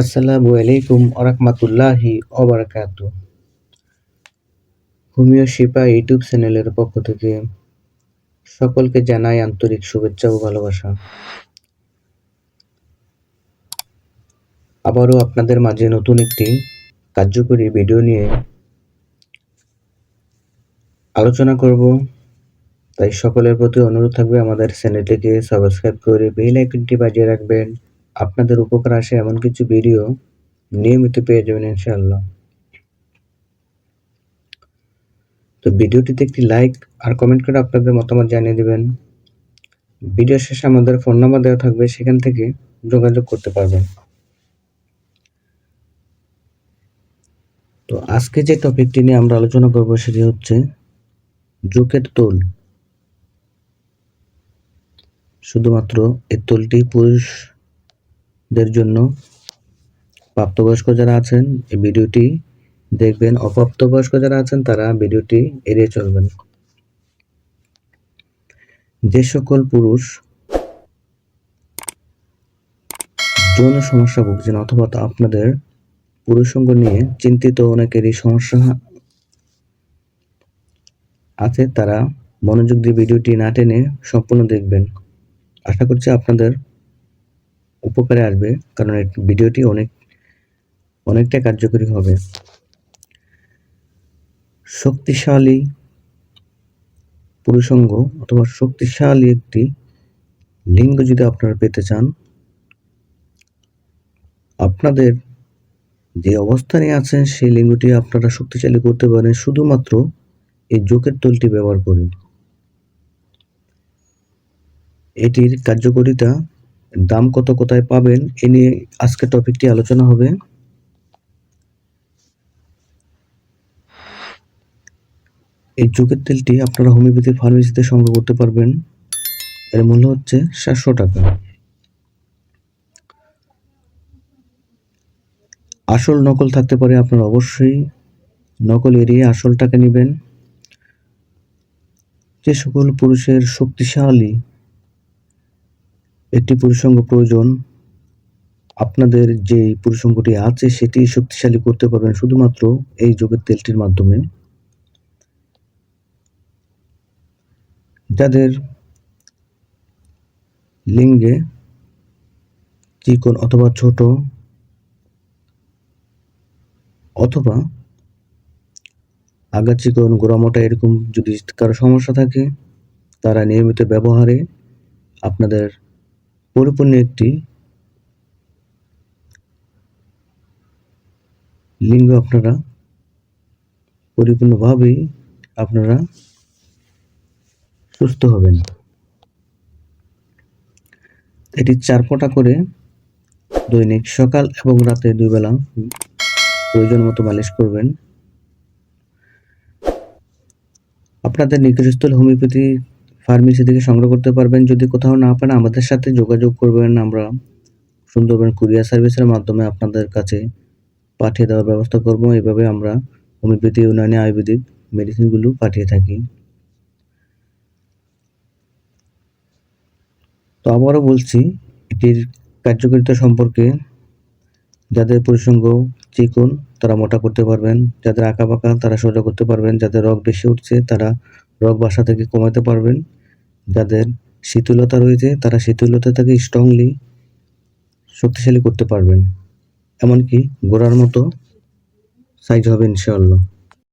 আসসালামু আলাইকুম আরহামাতুল্লাহি অবরাকাতু হোমিও শিপা ইউটিউব চ্যানেলের পক্ষ থেকে সকলকে জানাই আন্তরিক শুভেচ্ছা ও ভালোবাসা। আবারও আপনাদের মাঝে নতুন একটি কার্যকরী ভিডিও নিয়ে আলোচনা করব। তাই সকলের প্রতি অনুরোধ থাকবে আমাদের চ্যানেলটিকে সাবস্ক্রাইব করে বেল আইকনটি বাজিয়ে রাখবেন। আপনাদের উপকার আসে এমন কিছু ভিডিও নিয়মিত পেয়ে যাবেন ইনশাআল্লাহ। তো ভিডিওটিতে একটি লাইক আর কমেন্ট করে আপনাদের মতামত জানিয়ে দেবেন। ভিডিও শেষে আমাদের ফোন নাম্বার দেওয়া থাকবে, সেখান থেকে যোগাযোগ করতে পারবেন। তো আজকে যে টপিকটি নিয়ে আমরা আলোচনা করব সেটি হচ্ছে জোকের তোল। শুধুমাত্র এই তোলটি পুরুষদের জন্য প্রাপ্তবয়স্ক যারা আছেন, এই ভিডিওটি দেখবেন। অপ্রাপ্তবয়স্ক যারা আছেন, তারা ভিডিওটি এড়িয়ে চলবেন। যে সকল পুরুষ যৌন সমস্যা ভুগছেন অথবা আপনাদের পুরুষঙ্গ নিয়ে চিন্তিত অনেকেরই সমস্যা আছে, তারা মনোযোগ দিয়ে ভিডিওটি না টেনে সম্পূর্ণ দেখবেন। আশা করছি আপনাদের উপকারে আসবে, কারণ ভিডিওটি অনেক, অনেকটা কার্যকরী হবে। শক্তিশালী পুরুষঙ্গ অথবা শক্তিশালী একটি লিঙ্গ যদি আপনারা পেতে চান, আপনাদের যে অবস্থানে আছেন সেই লিঙ্গটি আপনারা শক্তিশালী করতে পারেন শুধুমাত্র এই জোকের তলটি ব্যবহার করে। এটির কার্যকরিতা দাম কত কোথায় পাবেন, এ নিয়ে আজকে টপিকটি আলোচনা হবে। এই চোখের তেলটি আপনারা হোমিওপ্যাথি ফার্মেসিতে সংগ্রহ করতে পারবেন। এর মূল্য হচ্ছে সাতশো টাকা। আসল নকল থাকতে পারে আপনারা অবশ্যই নকল এড়িয়ে আসল টাকা নেবেন। যে সকল পুরুষের শক্তিশালী একটি পুরুষঙ্গ প্রয়োজন। আপনাদের যে পুরুষঙ্গটি আছে, সেটি শক্তিশালী করতে পারবেন শুধুমাত্র এই যোগের তেলটির মাধ্যমে। যাদের লিঙ্গে চিকন অথবা ছোট অথবা আগা চিকন গোড়ামোটা এরকম যদি কারও সমস্যা থাকে, তারা নিয়মিত ব্যবহারে আপনাদের পরিপূর্ণ একটি লিঙ্গ আপনারা পরিপূর্ণভাবেই আপনারা সুস্থ হবেন। এটি চার ফোঁটা করে দৈনিক সকাল এবং রাতে দুই বেলা প্রয়োজন মতো মালিশ করবেন। আপনাদের নিকটস্থল হোমিওপ্যাথি ফার্মেসি থেকে সংগ্রহ করতে পারবেন। যদি কোথাও না পান আমাদের সাথে যোগাযোগ করবেন। আমরা সুন্দরবন কুরিয়ার সার্ভিসের মাধ্যমে আপনাদের কাছে পাঠিয়ে দেওয়ার ব্যবস্থা করব। এভাবে আমরা হোমিওপ্যাথি, ইউনানি, আয়ুর্বেদিক মেডিসিনগুলো পাঠিয়ে থাকি। তো আবারও বলছি, এটির কার্যকারিতা সম্পর্কে যাদের পরিসঙ্গ চিকন, তারা মোটা করতে পারবেন। যাদের আঁকা বাঁকা তারা সোজা করতে পারবেন। যাদের রগ বেশি উঠছে, তারা রগ বাসা থেকে কমাতে পারবেন। যাদের শীতলতা রয়েছে, তারা শীতলতা থেকে স্ট্রংলি শক্তিশালী করতে পারবেন। এমনকি গোড়ার মতো সাইজ হবে ইনশাআল্লাহ।